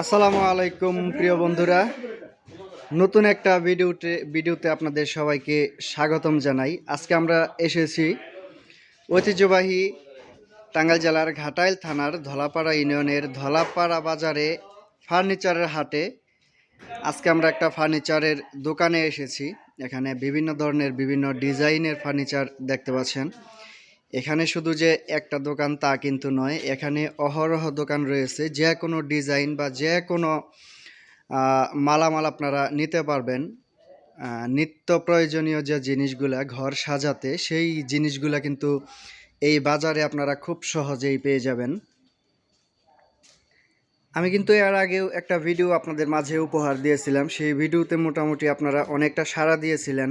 আসসালামু আলাইকুম, প্রিয় বন্ধুরা। নতুন একটা ভিডিওতে ভিডিওতে আপনাদের সবাইকে স্বাগতম জানাই। আজকে আমরা এসেছি ঐতিহ্যবাহী টাঙ্গাইল জেলার ঘাটাইল থানার ধলাপাড়া ইউনিয়নের ধলাপাড়া বাজারে ফার্নিচারের হাটে। আজকে আমরা একটা ফার্নিচারের দোকানে এসেছি। এখানে বিভিন্ন ধরনের বিভিন্ন ডিজাইনের ফার্নিচার দেখতে পাচ্ছেন। এখানে শুধু যে একটা দোকান তা কিন্তু নয়, এখানে অহরহ দোকান রয়েছে। যে কোনো ডিজাইন বা যে কোনো মালামাল আপনারা নিতে পারবেন। নিত্য প্রয়োজনীয় যে জিনিসগুলা ঘর সাজাতে, সেই জিনিসগুলা কিন্তু এই বাজারে আপনারা খুব সহজেই পেয়ে যাবেন। আমি কিন্তু এর আগেও একটা ভিডিও আপনাদের মাঝে উপহার দিয়েছিলাম। সেই ভিডিওতে মোটামুটি আপনারা অনেকটা সাড়া দিয়েছিলেন।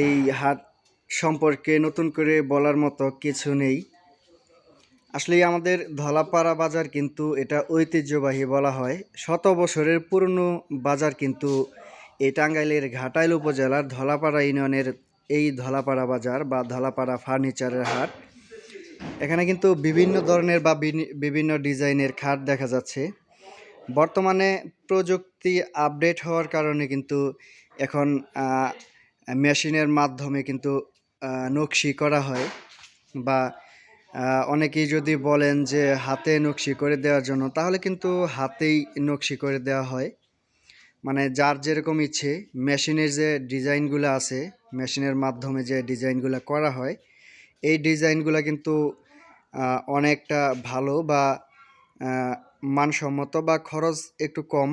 এই হাট সম্পর্কে নতুন করে বলার মতো কিছু নেই। আসলে আমাদের ধলাপাড়া বাজার কিন্তু এটা ঐতিহ্যবাহী বলা হয়। শত বছরের পুরনো বাজার কিন্তু এই টাঙ্গাইলের ঘাটাইল উপজেলার ধলাপাড়া ইউনিয়নের এই ধলাপাড়া বাজার বা ধলাপাড়া ফার্নিচারের হাট। এখানে কিন্তু বিভিন্ন ধরনের বা বিভিন্ন ডিজাইনের খাট দেখা যাচ্ছে। বর্তমানে প্রযুক্তি আপডেট হওয়ার কারণে কিন্তু এখন মেশিনের মাধ্যমে কিন্তু নকশি করা হয় বা অনেকেই যদি বলেন যে হাতে নকশি করে দেওয়ার জন্য, তাহলে কিন্তু হাতেই নকশি করে দেওয়া হয়। মানে যার যেরকম ইচ্ছে, মেশিনের যে ডিজাইনগুলো আছে, মেশিনের মাধ্যমে যে ডিজাইনগুলো করা হয়, এই ডিজাইনগুলো কিন্তু অনেকটা ভালো বা মানসম্মত বা খরচ একটু কম।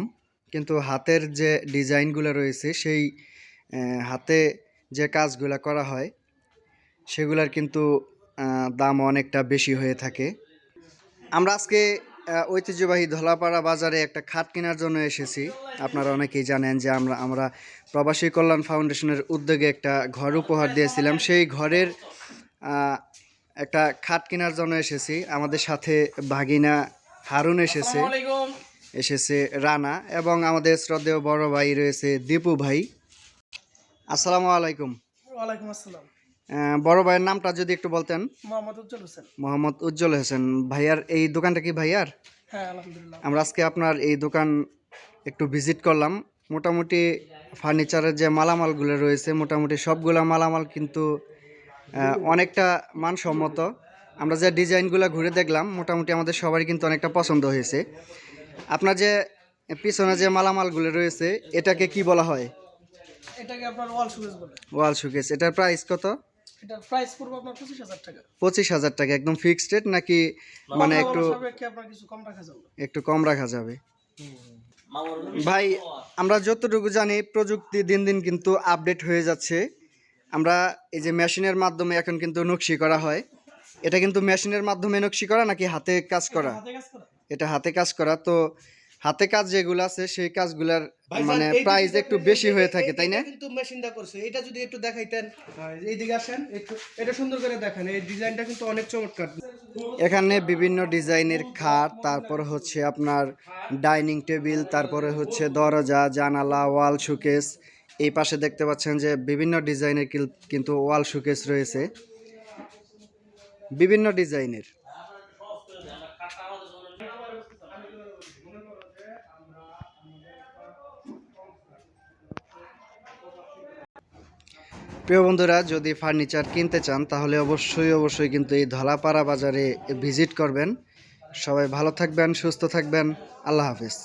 কিন্তু হাতের যে ডিজাইনগুলো রয়েছে, সেই হাতে যে কাজগুলো করা হয় সেগুলার কিন্তু দাম অনেকটা বেশি হয়ে থাকে। আমরা আজকে ঐতিহ্যবাহী ধলাপাড়া বাজারে একটা খাট কেনার জন্য এসেছি। আপনারা অনেকেই জানেন যে আমরা আমরা প্রবাসী কল্যাণ ফাউন্ডেশনের উদ্যোগে একটা ঘর উপহার দিয়েছিলাম। সেই ঘরের একটা খাট কেনার জন্য এসেছি। আমাদের সাথে ভাগিনা হারুন এসেছে। এসেছে রানা এবং আমাদের শ্রদ্ধেয় বড় ভাই রয়েছে দীপু ভাই। আসসালামু আলাইকুম। ওয়ালাইকুম আসসালাম। বড় ভাইয়ের নামটা যদি একটু বলতেন। মোহাম্মদ উজ্জ্বল হোসেন। মোহাম্মদ উজ্জ্বল হোসেন। ভাইয়ার এই দোকানটা কি ভাইয়ার? হ্যাঁ আলহামদুলিল্লাহ। আমরা আজকে আপনার এই দোকান একটু ভিজিট করলাম। মোটামুটি ফার্নিচারের যে মালামালগুলো রয়েছে মোটামুটি সবগুলা মালামাল কিন্তু অনেকটা মানসম্মত। আমরা যে ডিজাইনগুলো ঘুরে দেখলাম মোটামুটি আমাদের সবারই কিন্তু অনেকটা পছন্দ হয়েছে। আপনার যে পিছনে যে মালামালগুলো রয়েছে এটাকে কি বলা হয়? এটাকে আপনার ওয়াল সুগেজ বলে। ওয়াল শোকেস। এটার প্রাইস কত? এটার প্রাইস পড়বে আপনার পঁচিশ হাজার টাকা। একদম ফিক্সড রেট নাকি মানে একটু আপনার কিছু কম রাখা যাবে? একটু কম রাখা যাবে। ভাই আমরা যতটুকু জানি প্রযুক্তি দিন দিন কিন্তু আপডেট হয়ে যাচ্ছে। আমরা এই যে মেশিনের মাধ্যমে এখন কিন্তু নকশি করা হয়। এটা কিন্তু মেশিনের মাধ্যমে নকশি করা নাকি হাতে কাজ করা? হাতে কাজ করা? এটা হাতে কাজ করা তো হাতে কাজ যেগুলো আছে সেই কাজগুলার মানে প্রাইস একটু বেশি হয়ে থাকে তাই না? কিন্তু মেশিনটা করছে এটা যদি একটু দেখাইতেন এইদিকে আসেন একটু এটা সুন্দর করে দেখেন এই ডিজাইনটা কিন্তু অনেক চমৎকার। এখানে বিভিন্ন ডিজাইনের খাট তারপর হচ্ছে আপনার ডাইনিং টেবিল তারপরে হচ্ছে দরজা জানালা ওয়াল শোকেস। এই পাশে দেখতে পাচ্ছেন যে বিভিন্ন ডিজাইনের কিন্তু ওয়াল শোকেস রয়েছে। বিভিন্ন ডিজাইনের। প্রিয় বন্ধুরা, যদি ফার্নিচার কিনতে চান, তাহলে অবশ্যই অবশ্যই কিন্তু এই ধলাপাড়া বাজারে ভিজিট করবেন। সবাই ভালো থাকবেন, সুস্থ থাকবেন। আল্লাহ হাফেজ।